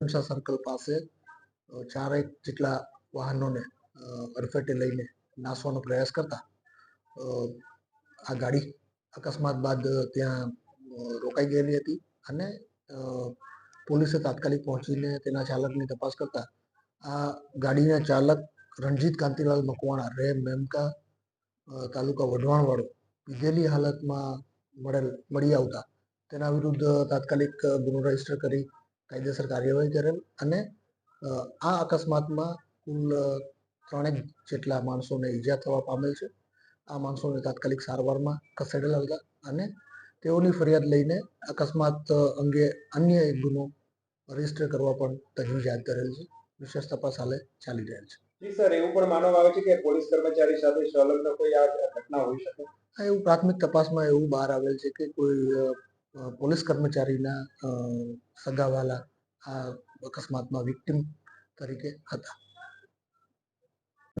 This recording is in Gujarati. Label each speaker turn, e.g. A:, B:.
A: હિંસા સર્કલ પાસે ચારેક જેટલા વાહનોને અડફેટે લઈને નાસવાનો પ્રયાસ કરતા આ ગાડી અકસ્માત બાદ ત્યાં રોકાઈ ગયેલી હતી અને પોલીસે તાત્કાલિક પહોંચીને તેના ચાલકની તપાસ કરતા, આ ગાડીના ચાલક રણજીત કાંતિલાલ મકવાણા, રે મેમકા તાલુકા વઢવાણવાળો પીધેલી હાલતમાં મળેલ, મળી આવતા, તેના વિરુદ્ધ તાત્કાલિક ગુનો રજિસ્ટર કરી કાયદેસર કાર્યવાહી કરેલ અને આ અકસ્માતમાં કુલ ત્રણેક જેટલા માણસોને ઈજા થવા પામેલ છે. આ માણસોને તાત્કાલિક સારવારમાં ખસેડેલા હતા અને તેઓની ફરિયાદ લઈને અકસ્માત અંગે અન્ય એક ગુનો રજિસ્ટર કરવા પણ તજવીજ હાથ ધરેલ છે. વિશેષ તપાસ હાલે ચાલી રહેલ છે.
B: જી સર એવું પણ માનવામાં આવે છે કે પોલીસ કર્મચારી સાથે સંલગ્ન કોઈ આ ઘટના હોઈ શકે?
A: આ એવું પ્રાથમિક તપાસમાં એવું બહાર આવેલ છે કે કોઈ પોલીસ કર્મચારીના સગાવાલા આ અકસ્માતમાં વિક્ટિમ તરીકે હતા.